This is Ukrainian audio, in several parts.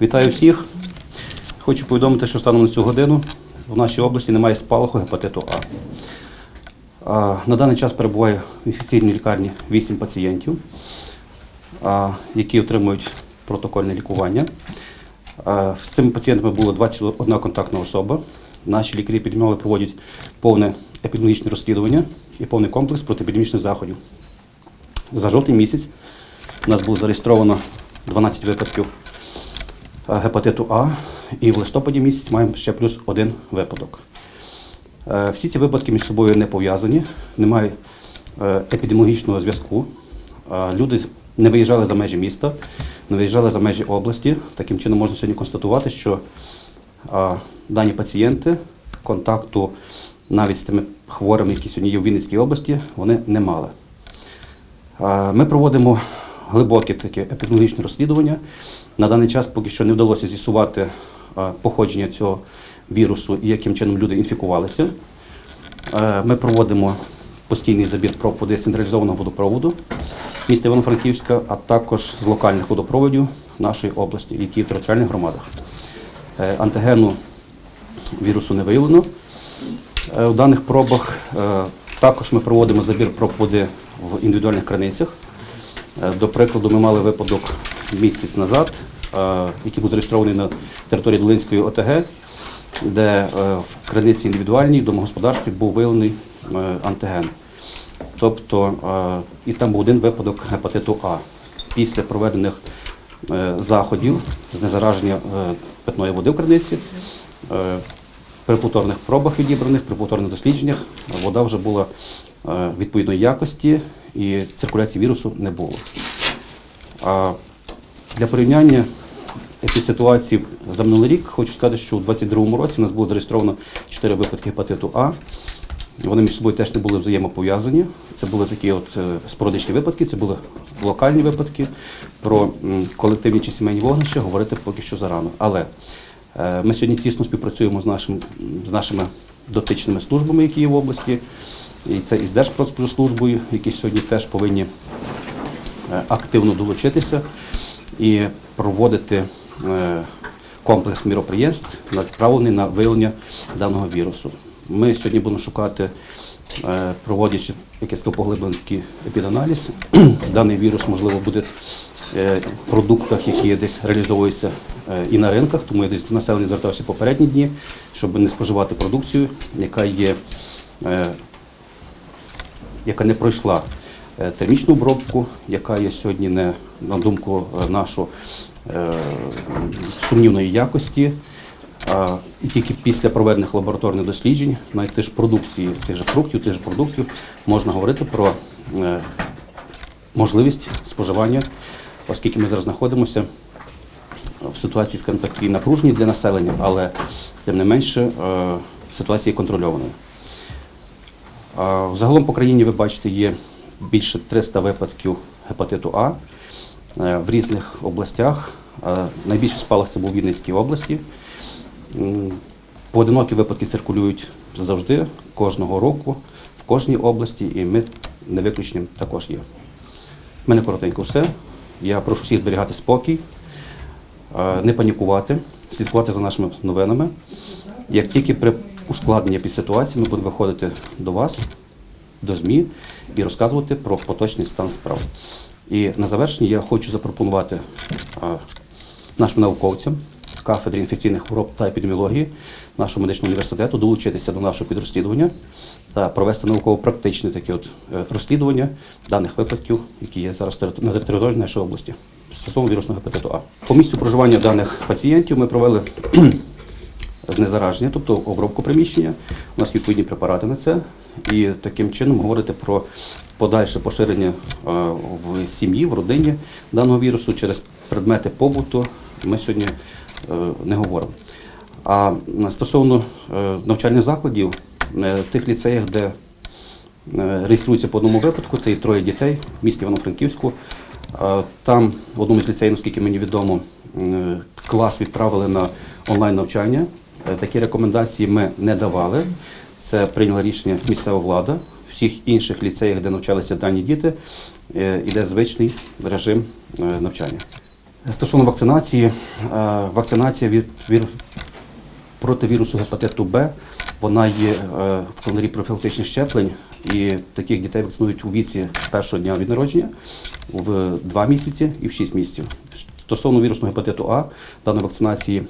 Вітаю всіх. Хочу повідомити, що станом на цю годину в нашій області немає спалаху гепатиту А. На даний час перебуває в інфекційній лікарні 8 пацієнтів, які отримують протокольне лікування. З цими пацієнтами було 21 контактна особа. Наші лікарі епідеміологи проводять повне епідеміологічне розслідування і повний комплекс протиепідемічних заходів. За жовтий місяць у нас було зареєстровано 12 випадків гепатиту А, і в листопаді місяць маємо ще плюс один випадок. Е, Всі ці випадки між собою не пов'язані, немає е, епідеміологічного зв'язку. Е, Люди не виїжджали за межі міста, не виїжджали за межі області. Таким чином можна сьогодні констатувати, що е, дані пацієнти контакту навіть з тими хворими, які сьогодні є в Вінницькій області, вони не мали. Е, Ми проводимо глибоке таке епідеміологічне розслідування. На даний час поки що не вдалося з'ясувати е, походження цього вірусу і яким чином люди інфікувалися. Е, Ми проводимо постійний забір проб води з централізованого водопроводу міста Івано-Франківська, а також з локальних водопроводів нашої області, які в територіальних громадах. Е, Антигену вірусу не виявлено. У даних пробах також ми проводимо забір проб води в індивідуальних краницях. Е, До прикладу, ми мали випадок місяць назад, е, який був зареєстрований на території Долинської ОТГ, де е, в краниці індивідуальній в домогосподарстві був виявлений антиген. Тобто, і там був один випадок гепатиту А. Після проведених заходів з незараження питної води в краниці, е, при повторних пробах відібраних, при повторних дослідженнях вода вже була е, відповідної якості і циркуляції вірусу не було. А для порівняння епідситуації за минулий рік хочу сказати, що у 2022 році у нас було зареєстровано 4 випадки гепатиту А. Вони між собою теж не були взаємопов'язані. Це були такі от е, спорадичні випадки, це були локальні випадки. Про колективні чи сімейні вогнища говорити поки що зарано. Але ми сьогодні тісно співпрацюємо з, нашим, з нашими дотичними службами, які є в області. І це і з Держпродспоживслужбою, які сьогодні теж повинні е, активно долучитися і проводити е, комплекс міроприємств, направлений на виявлення даного вірусу. Ми сьогодні будемо шукати, е, проводячи якийсь поглиблений епіданаліз. Даний вірус, можливо, буде е, в продуктах, які десь реалізовуються е, і на ринках, тому я до населення звертався попередні дні, щоб не споживати продукцію, яка є е, яка не пройшла е, термічну обробку, яка є сьогодні не на думку е, нашу е, сумнівної якості. І тільки після проведених лабораторних досліджень, навіть тих ж продукції, тих же фруктів, тих же продуктів, можна говорити про е, можливість споживання, оскільки ми зараз знаходимося в ситуації, скажімо так, і напруженій для населення, але тим не менше е, ситуація є контрольованою. Загалом по країні ви бачите є більше 300 випадків гепатиту А е, в різних областях. Е, Найбільший спалах це був в Вінницькій області. Поодинокі випадки циркулюють завжди, кожного року, в кожній області, і ми не виключенням також є. У мене коротенько все. Я прошу всіх зберігати спокій, не панікувати, слідкувати за нашими новинами. Як тільки при ускладненні під ситуації ми будемо виходити до вас, до ЗМІ і розказувати про поточний стан справ. І на завершення я хочу запропонувати е, нашим науковцям кафедри інфекційних хвороб та епідеміології нашого медичного університету долучитися до нашого підрозслідування та провести науково-практичне таке от е, розслідування даних випадків, які є зараз на території нашої області стосовно вірусного гепатиту А. По місцю проживання даних пацієнтів ми провели знезараження, тобто обробку приміщення. У нас відповідні препарати на це. І таким чином говорити про подальше поширення в сім'ї, в родині даного вірусу через предмети побуту ми сьогодні е, не говоримо. А стосовно е, навчальних закладів, е, в тих ліцеях, де реєструється по одному випадку, це і троє дітей в місті Івано-Франківську. Е, Там в одному з ліцеїв, наскільки мені відомо, е, клас відправили на онлайн навчання. Е, Такі рекомендації ми не давали. Це прийняла рішення місцева влада. Всіх інших ліцеях, де навчалися дані діти, е, іде звичний режим е, навчання. Стосовно вакцинації, е, вакцинація від. Проти вірусу гепатиту Б, вона є е, в календарі профілактичних щеплень, і таких дітей вакцинують у віці першого дня від народження, в 2 місяці і в 6 місяців. Стосовно вірусного гепатиту А, даної вакцинації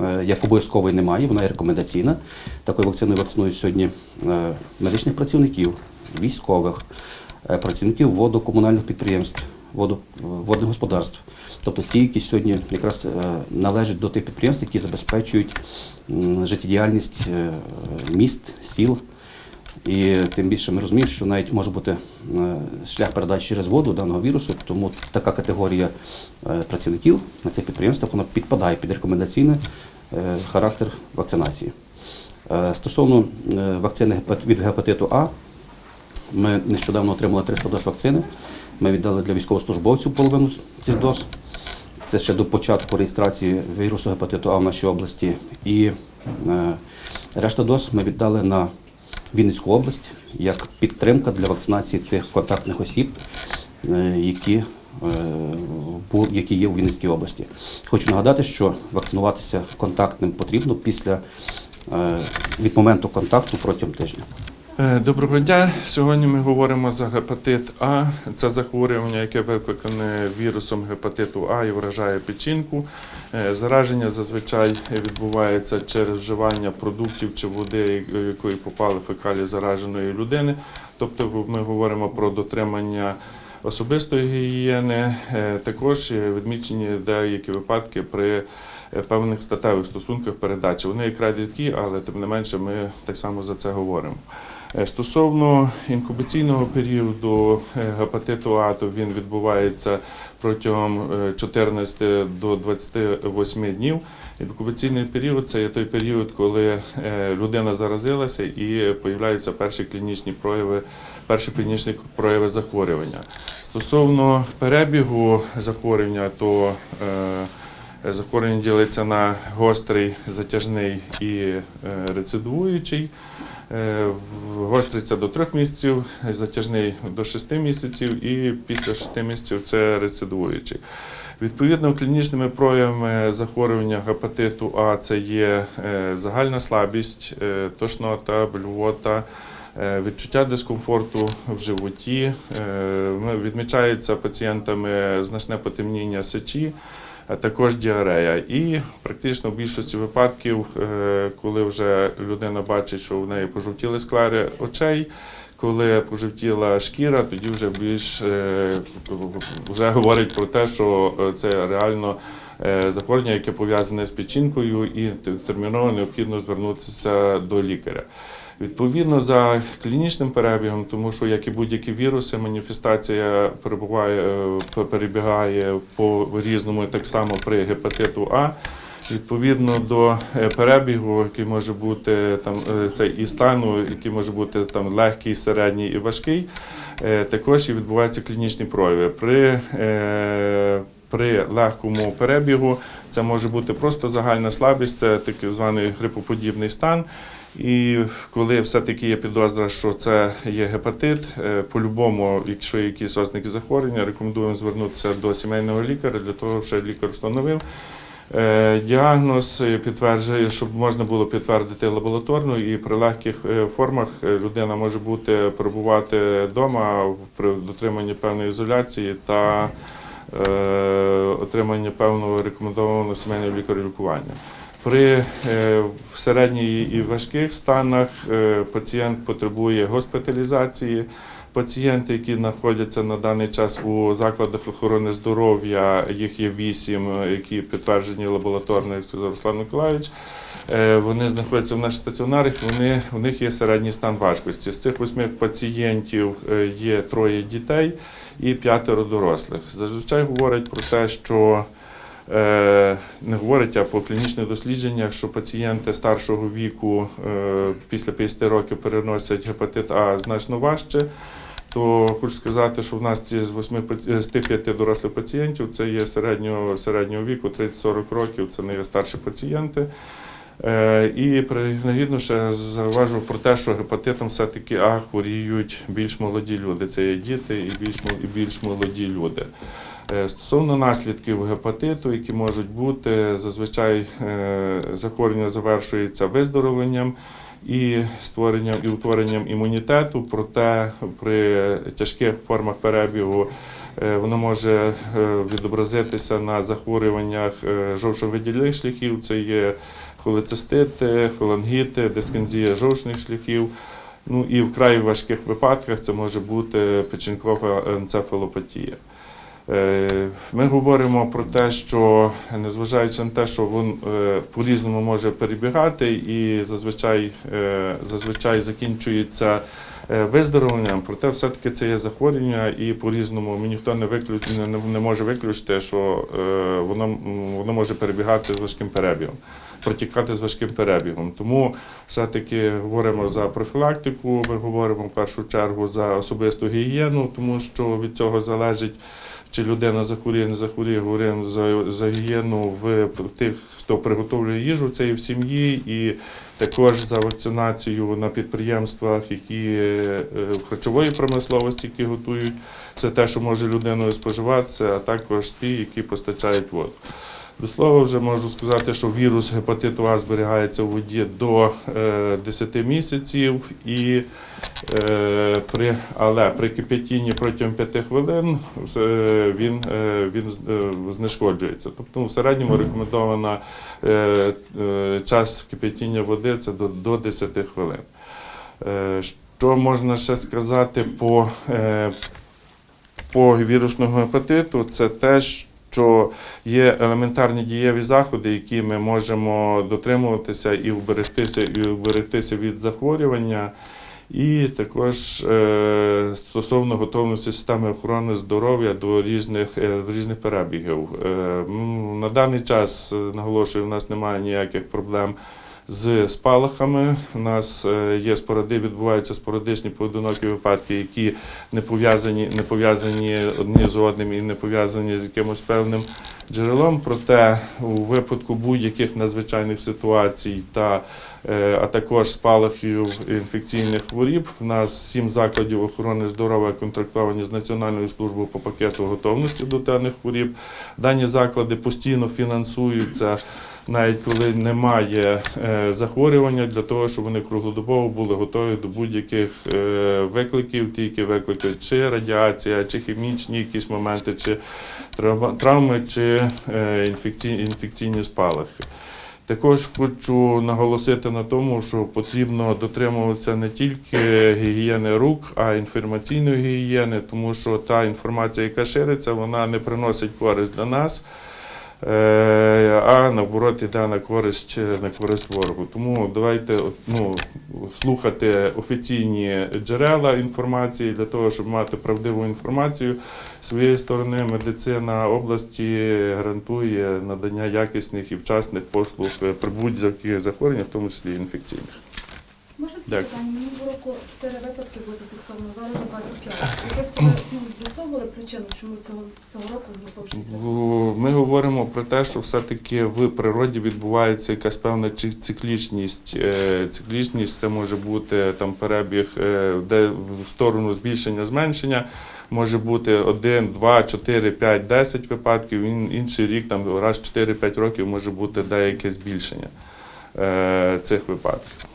е, як обов'язкової немає, вона є рекомендаційна. Такою вакциною вакцинують сьогодні е, медичних працівників, військових, працівників водокомунальних підприємств, водо- водних господарств. Тобто ті, які сьогодні якраз е, належать до тих підприємств, які забезпечують життєдіяльність е, міст, сіл. І тим більше ми розуміємо, що навіть може бути е, шлях передачі через воду даного вірусу, тому така категорія працівників на цих підприємствах вона підпадає під рекомендаційний характер вакцинації. Стосовно вакцини від гепатиту А, ми нещодавно отримали 300 доз вакцини. Ми віддали для військовослужбовців половину цих доз. Це ще до початку реєстрації вірусу гепатиту А в нашій області. І е, решта доз ми віддали на Вінницьку область як підтримка для вакцинації тих контактних осіб, е, які, е, які є у Вінницькій області. Хочу нагадати, що вакцинуватися контактним потрібно після е, від моменту контакту протягом тижня. Е, Доброго дня. Сьогодні ми говоримо за гепатит А. Це захворювання, яке викликане вірусом гепатиту А і вражає печінку. Е, Зараження зазвичай відбувається через вживання продуктів чи води, якої попали фекалії зараженої людини. Тобто ми говоримо про дотримання особистої гігієни. Е, Також відмічені деякі випадки при е, певних статевих стосунках передачі. Вони якраз рідкі, але тим не менше ми так само за це говоримо. Е, Стосовно інкубаційного періоду е, гепатиту А, то він відбувається протягом е, 14 до 28 днів. Інкубаційний період це є той період, коли е, людина заразилася і появляються перші клінічні прояви, перші клінічні прояви захворювання. Стосовно перебігу захворювання, то е, захворювання ділиться на гострий, затяжний і е, рецидивуючий. Е, Гострий це до трьох місяців, затяжний до шести місяців, і після шести місяців це рецидивуючий. Відповідно, клінічними проявами захворювання гепатиту А це є е, загальна слабість, тошнота, блювота, відчуття дискомфорту в животі. Е, Відмічається пацієнтами значне потемніння сечі а також діарея. І практично в більшості випадків, е, коли вже людина бачить, що в неї пожовтіли склари очей, коли пожовтіла шкіра, тоді вже більш е, вже говорить про те, що е, це реально е, захворювання, яке пов'язане з печінкою, і терміново необхідно звернутися до лікаря. Відповідно за клінічним перебігом, тому що як і будь-які віруси, маніфестація перебуває, е, перебігає по різному, так само при гепатиту А. Відповідно до е, перебігу, який може бути там е, це і стану, який може бути там легкий, середній і важкий, також і відбуваються клінічні прояви. При при легкому перебігу це може бути просто загальна слабість, це так званий грипоподібний стан. І коли все-таки є підозра, що це є гепатит, е, по-любому, якщо є якісь ознаки захворювання, рекомендуємо звернутися до сімейного лікаря для того, щоб лікар встановив. Е, Діагноз е, підтверджує, щоб можна було підтвердити лабораторно, і при легких формах людина може бути перебувати вдома при дотриманні певної ізоляції та отриманні певного рекомендованого сімейного лікаря лікування. При е, середній і важких станах е, пацієнт потребує госпіталізації. Пацієнти, які знаходяться на даний час у закладах охорони здоров'я, їх є вісім, е, які підтверджені лабораторно, сказав Руслан Миколаївич. Вони знаходяться в наших стаціонарах. Вони у них є середній стан важкості. З цих восьми пацієнтів є троє дітей і п'ятеро дорослих. Зазвичай говорять про те, що не говорить, а по клінічних дослідженнях, що пацієнти старшого віку е, після 50 років переносять гепатит А значно важче. То хочу сказати, що в нас ці з 8 з тих п'яти дорослих пацієнтів це є середнього, середнього віку 30-40 років, це не є старші пацієнти. Е, І принагідно ще зауважу про те, що гепатитом все-таки А хворіють більш молоді люди. Це є діти і більш, і більш молоді люди. Е, Стосовно наслідків гепатиту, які можуть бути, зазвичай е, захворювання завершується виздоровленням і створенням і утворенням імунітету. Проте при тяжких формах перебігу е, воно може відобразитися на захворюваннях жовчовидільних шляхів. Це є холецистити, холангіти, дискензія жовчних шляхів. Ну і в край важких випадках це може бути печінкова енцефалопатія. Е, Ми говоримо про те, що незважаючи на те, що він е, по-різному може перебігати і зазвичай, е, зазвичай закінчується виздоровленням, проте все-таки це є захворювання, і по-різному. Ніхто не, виключ, не, може виключити, що воно, воно може перебігати з важким перебігом, протікати з важким перебігом. Тому все-таки говоримо за профілактику, ми говоримо в першу чергу за особисту гігієну, тому що від цього залежить чи людина захворіє, не захворіє, говоримо за, за гігієну в тих, хто приготовлює їжу, це і в сім'ї, і також за вакцинацію на підприємствах, які е, в харчової промисловості, які готують. Це те, що може людиною споживатися, а також ті, які постачають воду. До слова, вже можу сказати, що вірус гепатиту А зберігається у воді до е, 10 місяців, і, е, при, але при кип'ятінні протягом 5 хвилин е, він, е, він е, знешкоджується. Тобто в середньому рекомендована е, е, час кип'ятіння води це до, до 10 хвилин. Е, Що можна ще сказати по, е, по вірусному гепатиту? Це те, що є елементарні дієві заходи, які ми можемо дотримуватися і вберегтися, і вберегтися від захворювання. І також е, стосовно готовності системи охорони здоров'я до різних, е, різних перебігів. Е, на даний час наголошую, у нас немає ніяких проблем з спалахами. У нас е, є споради, відбуваються спорадичні поодинокі випадки, які не пов'язані, не пов'язані одні з одним і не пов'язані з якимось певним джерелом. Проте у випадку будь-яких надзвичайних ситуацій та е, а також спалахів інфекційних хворіб. В нас сім закладів охорони здоров'я контрактовані з Національною службою по пакету готовності до даних хворіб. Дані заклади постійно фінансуються. Навіть коли немає е, захворювання, для того, щоб вони круглодобово були готові до будь-яких е, викликів, ті, які викликають чи радіація, чи хімічні якісь моменти, чи травми, чи е, інфекційні спалахи. Також хочу наголосити на тому, що потрібно дотримуватися не тільки гігієни рук, а й інформаційної гігієни, тому що та інформація, яка шириться, вона не приносить користь для нас. Е, а наоборот іде на користь на користь ворогу. Тому давайте ну, слухати офіційні джерела інформації для того, щоб мати правдиву інформацію. З своєї сторони медицина області гарантує надання якісних і вчасних послуг е, при будь-яких захворюваннях, в тому числі інфекційних. Можна Дякую. питання? Мені року чотири випадки зараз вже 25. Якось ну, з'ясовували причину, чому цього, цього року зросло в 60? В- Ми говоримо про те, що все-таки в природі відбувається якась певна циклічність. Е, Циклічність це може бути там перебіг е, де в сторону збільшення, зменшення. Може бути 1, 2, 4, 5, 10 випадків. Ін- Інший рік, там раз 4-5 років може бути деяке збільшення е, цих випадків.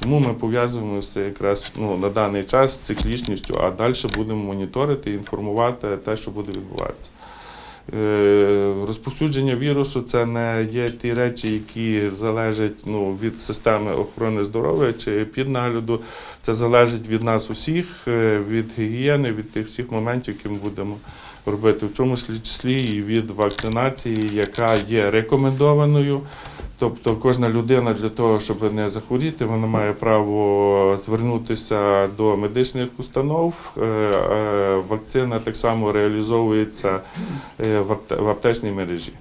Тому ми пов'язуємо це якраз ну, на даний час з циклічністю, а далі будемо моніторити і інформувати те, що буде відбуватися. Е, Розповсюдження вірусу це не є ті речі, які залежать ну, від системи охорони здоров'я чи під нагляду. Це залежить від нас усіх, е, від гігієни, від тих всіх моментів, які ми будемо робити, в тому числі і від вакцинації, яка є рекомендованою. Тобто кожна людина для того, щоб не захворіти, вона має право звернутися до медичних установ. Е, е, Вакцина так само реалізовується е, в апте- в аптечній мережі.